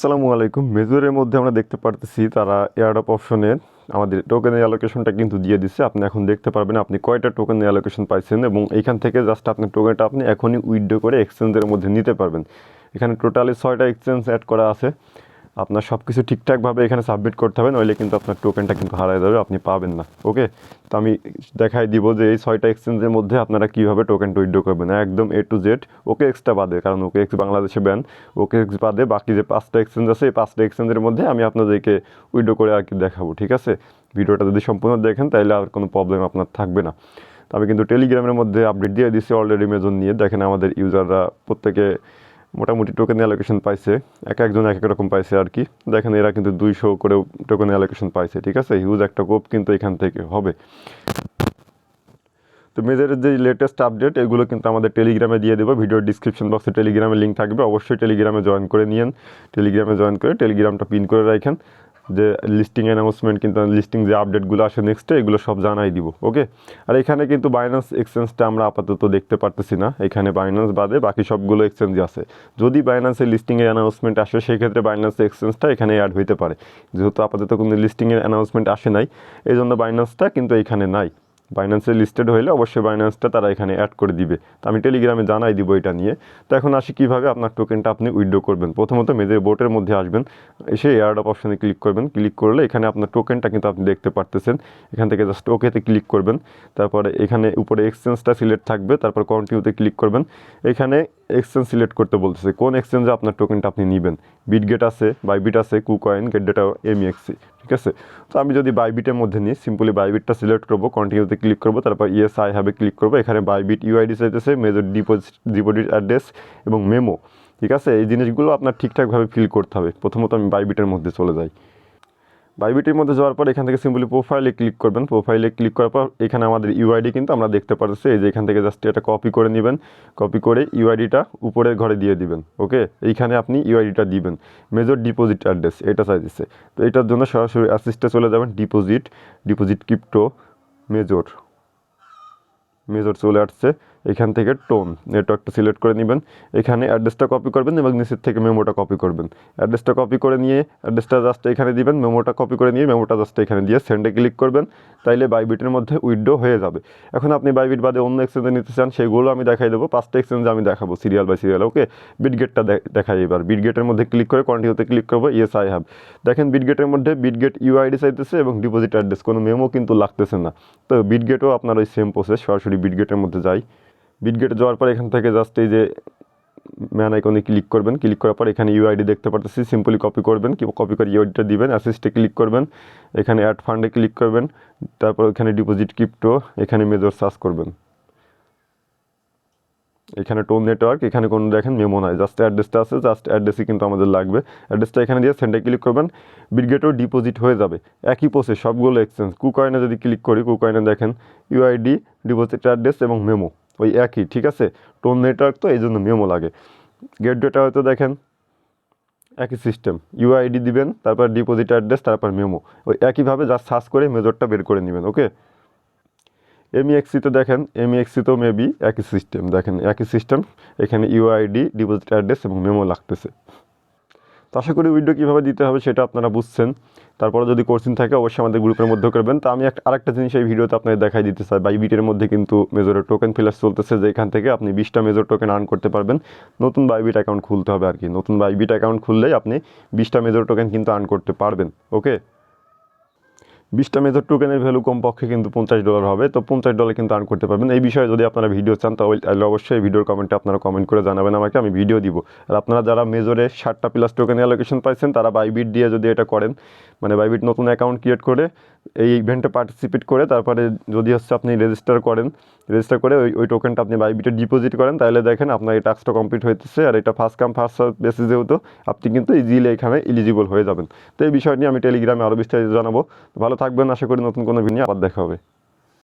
আসসালামু আলাইকুম। মেজরের মধ্যে আমরা দেখতে পারতেছি তারা এয়ারডপ অপশনের আমাদের টোকেনের অ্যালোকেশনটা কিন্তু দিয়ে দিচ্ছে আপনি এখন দেখতে পারবেন আপনি কয়টা টোকেনের অ্যালোকেশন পাইছেন এবং এখান থেকে জাস্ট আপনার টোকেনটা আপনি এখনই উইথড্র করে এক্সচেঞ্জের মধ্যে নিতে পারবেন। এখানে টোটালি ছয়টা এক্সচেঞ্জ অ্যাড করা আছে। আপনার সব কিছু ঠিকঠাকভাবে এখানে সাবমিট করতে হবে, নইলে কিন্তু আপনার টোকেনটা কিন্তু হারায় যাবে, আপনি পাবেন না ওকে তো আমি দেখাই দিব যে এই ছয়টা এক্সচেঞ্জের মধ্যে আপনারা কীভাবে টোকেনটা উইথড্র করবেন, একদম এ টু জেড ওকে এক্সটা বাদে, কারণ ওকে এক্স বাংলাদেশে ব্যান ওকে এক্স বাদে বাকি যে পাঁচটা এক্সচেঞ্জ আছে, এই পাঁচটা এক্সচেঞ্জের মধ্যে আমি আপনাদেরকে উইথড্র করে আর কি দেখাবো, ঠিক আছে? ভিডিওটা যদি সম্পূর্ণ দেখেন তাহলে আর কোনো প্রবলেম আপনার থাকবে না। তো আমি কিন্তু টেলিগ্রামের মধ্যে আপডেট দিয়ে দিচ্ছি অলরেডি মেজন নিয়ে, দেখেন আমাদের ইউজাররা প্রত্যেকে মোটামুটি টোকেন অ্যালোকেশন পাইছে। এক একজন এক এক রকম পাইছে আর কি। দেখেন এরা কিন্তু দুইশো করে টোকেন অ্যালোকেশন পাইছে, ঠিক আছে? হিউজ একটা কোপ কিন্তু এখান থেকে হবে। তো মেজের যে লেটেস্ট আপডেট এগুলো কিন্তু আমাদের টেলিগ্রামে দিয়ে দেবো। ভিডিওর ডিসক্রিপশন বক্সে টেলিগ্রামের লিঙ্ক থাকবে। অবশ্যই টেলিগ্রামে জয়েন করে নিন টেলিগ্রামে জয়েন করে টেলিগ্রামটা পিন করে রাখেন। যে লিস্টিং অ্যানাউন্সমেন্ট কিন্তু লিস্টিং যে আপডেটগুলো আসে নেক্সটে এগুলো সব জানাই দিব ওকে আর এখানে কিন্তু বাইন্যান্স এক্সচেঞ্জটা আমরা আপাতত দেখতে পারতেছি না। এখানে বাইন্যান্স বাদে বাকি সবগুলো এক্সচেঞ্জ আছে। যদি বাইন্যান্সের লিস্টিংয়ের অ্যানাউন্সমেন্ট আসে, সেক্ষেত্রে বাইন্যান্স এক্সচেঞ্জটা এখানে অ্যাড হইতে পারে। যেহেতু আপাতত কোনো লিস্টিংয়ের অ্যানাউন্সমেন্ট আসে নাই এই জন্য বাইন্যান্সটা কিন্তু এখানে নাই। বাইন্যান্সে লিস্টেড হইলে অবশ্যই বাইন্যান্সটা তারা এখানে অ্যাড করে দিবে। তো আমি টেলিগ্রামে জানাই দিব এটা নিয়ে। তো এখন আসি কীভাবে আপনার টোকেনটা আপনি উইড্রো করবেন। প্রথমত মেজের বোটের মধ্যে আসবেন, এসে এয়ারডপ অপশানে ক্লিক করবেন। ক্লিক করলে এখানে আপনার টোকেনটা কিন্তু আপনি দেখতে পারতেছেন। এখান থেকে জাস্ট ওকেতে ক্লিক করবেন। তারপরে এখানে উপরে এক্সচেঞ্জটা সিলেক্ট থাকবে। তারপর কন্টিনিউতে ক্লিক করবেন। এখানে এক্সচেঞ্জ সিলেক্ট করতে বলতেছে। কোন এক্সচেঞ্জে আপনার টোকেনটা আপনি নেবেন? বিটগেট আছে বাইবিট আছে কুকয়েন গেট ডেটা এমইএক্সি ঠিক আছে? তো আমি যদি বাইবিটের মধ্যে নিই সিম্পলি বাইবিটটা সিলেক্ট করব কন্টিনিউতে ক্লিক করব, তারপর ইএস আই হ্যাভে ক্লিক করব, এখানে বাইবিট ইউআইডি চাইতেছে মেজর ডিপোজিট ডিপোজিট অ্যাড্রেস এবং মেমো ঠিক আছে? এই জিনিসগুলো আপনার ঠিকঠাকভাবে ফিল করতে হবে। প্রথমত আমি বাইবিটের মধ্যে চলে যাই। বাইবিটির মধ্যে যাওয়ার পর এখান থেকে সিম্পলি প্রোফাইলে ক্লিক করবেন। প্রোফাইলে ক্লিক করার পর এখানে আমাদের ইউআইডি কিন্তু আমরা দেখতে পাচ্ছি এই যে এখান থেকে জাস্ট এটা কপি করে নেবেন। কপি করে ইউআইডিটা উপরের ঘরে দিয়ে দিবেন, ওকে? এইখানে আপনি ইউআইডিটা দিবেন। মেজর ডিপোজিট অ্যাড্রেস এটা চাইতেছে। তো এটার জন্য সরাসরি অ্যাসিস্টে চলে যাবেন। Deposit deposit crypto Major Major চলে আসছে। এখান থেকে টোন নেটওয়ার্কটা সিলেক্ট করে নেবেন। এখানে অ্যাড্রেসটা কপি করবেন এবং নিচের থেকে মেমোটা কপি করবেন। অ্যাড্রেসটা কপি করে নিয়ে অ্যাড্রেসটা জাস্ট এখানে দিবেন মেমোটা কপি করে নিয়ে মেমোটা জাস্ট এখানে দিয়ে সেন্ডে ক্লিক করবেন। তাইলে বাইবিটের মধ্যে উইড্রো হয়ে যাবে। এখন আপনি বাইবিট বাদে অন্য এক্সচেঞ্জে নিতে চান, সেগুলো আমি দেখাই দেবো। পাঁচটা এক্সচেঞ্জে আমি দেখাবো সিরিয়াল বাই সিরিয়াল ওকে বিটগেটটা দেখাই এবার। বিটগেটের মধ্যে ক্লিক করে কন্টিনিউতে ক্লিক করব ইয়েস আই হ্যাভ দেখেন বিটগেটের মধ্যে বিটগেট ইউআইডি চাইতেছে এবং ডিপোজিট অ্যাড্রেস কোনো মেমো কিন্তু লাগতেছে না। তো বিটগেটও আপনার ওই সেম প্রসেস সরাসরি বিটগেটের মধ্যে যাই। বিটগেটে যাওয়ার পর এখান থেকে জাস্ট এই যে ম্যান আইকনে ক্লিক করবেন। ক্লিক করার পর এখানে ইউআইডি দেখতে পারতেছি। সিম্পলি কপি করবেন, কি কপি করে ইউআইডিটা দিবেন অ্যাসিস্টে ক্লিক করবেন। এখানে অ্যাড ফান্ডে ক্লিক করবেন। তারপর এখানে ডিপোজিট ক্রিপ্টো এখানে মেজর সার্চ করবেন। এখানে টোন নেটওয়ার্ক এখানে কোনো দেখেন মেমো নাই। জাস্ট অ্যাড্রেসটা আছে জাস্ট অ্যাড্রেসই কিন্তু আমাদের লাগবে। অ্যাড্রেসটা এখানে দিয়ে সেন্ডে ক্লিক করবেন। বিটগেটও ডিপোজিট হয়ে যাবে। একই প্রসেস সবগুলো এক্সচেঞ্জ কুকয়েনে যদি ক্লিক করি কুকয়েনে দেখেন ইউআইডি ডিপোজিট অ্যাড্রেস এবং মেমো ওই একই, ঠিক আছে? টোন নেটওয়ার্ক তো এই জন্য মেমো লাগে। গেট ডেটা হয়তো দেখেন, একই সিস্টেম ইউআইডি দিবেন, তারপর ডিপোজিট অ্যাড্রেস তারপর মেমো ওই একইভাবে যা সার্চ করে মেজরটা বের করে নেবেন ওকে এমইএক্সিতে দেখেন এমইএক্সিতেও মেবি একই সিস্টেম দেখেন, একই সিস্টেম এখানে ইউআইডি ডিপোজিট অ্যাড্রেস এবং মেমো লাগতেছে। তো আশা করি উইডো কীভাবে দিতে হবে সেটা আপনারা বুঝছেন। তারপরে যদি কোর্সিং থাকে, অবশ্যই আমাদের গ্রুপের মধ্যে করবেন। তো আমি একটা আরেকটা জিনিস এই ভিডিওতে আপনাদের দেখাই দিতে চাই। বাইবিটের মধ্যে কিন্তু মেজরের টোকেন ফিলার চলতেছে, যেখান থেকে আপনি বিশটা মেজর টোকেন আর্ন করতে পারবেন। নতুন বাইবিট অ্যাকাউন্ট খুলতে হবে আর কি। নতুন বাইবিট অ্যাকাউন্ট খুললেই আপনি বিশটা মেজর টোকেন কিন্তু আর্ন করতে পারবেন। ওকে বিশটা মেজর টোকেনের ভ্যালু কমপক্ষে কিন্তু পঞ্চাশ ডলার হবে। তো পঞ্চাশ ডলার কিন্তু আর্ন করতে পারবেন। এই বিষয়ে যদি আপনারা ভিডিও চান, তাহলে অবশ্যই ভিডিওর কমেন্টে আপনারা কমেন্ট করে জানাবেন আমাকে, আমি ভিডিও দিব। আর আপনারা যারা মেজরে ষাটটা প্লাস টোকেন অ্যালোকেশন পাইছেন, তারা বাইবিট দিয়ে যদি এটা করেন মানে বাইবিট নতুন অ্যাকাউন্ট ক্রিয়েট করে এই ইভেন্টে পার্টিসিপেট করে, তারপরে যদি হচ্ছে আপনি রেজিস্টার করেন রেজিস্টার করে ওই ওই টোকেনটা আপনি বাইবিটে ডিপোজিট করেন, তাহলে দেখেন আপনার এই টাস্কটা কমপ্লিট হইতেছে। আর এটা first come first serve basis যেহেতু, আপনি কিন্তু ইজিলি এখানে এলিজিবল হয়ে যাবেন। তো এই বিষয় নিয়ে আমি টেলিগ্রামে আরও বিস্তারিত জানাব। ভালো থাকবেন, আশা করি নতুন কোনো ভিডিও আবার দেখা হবে।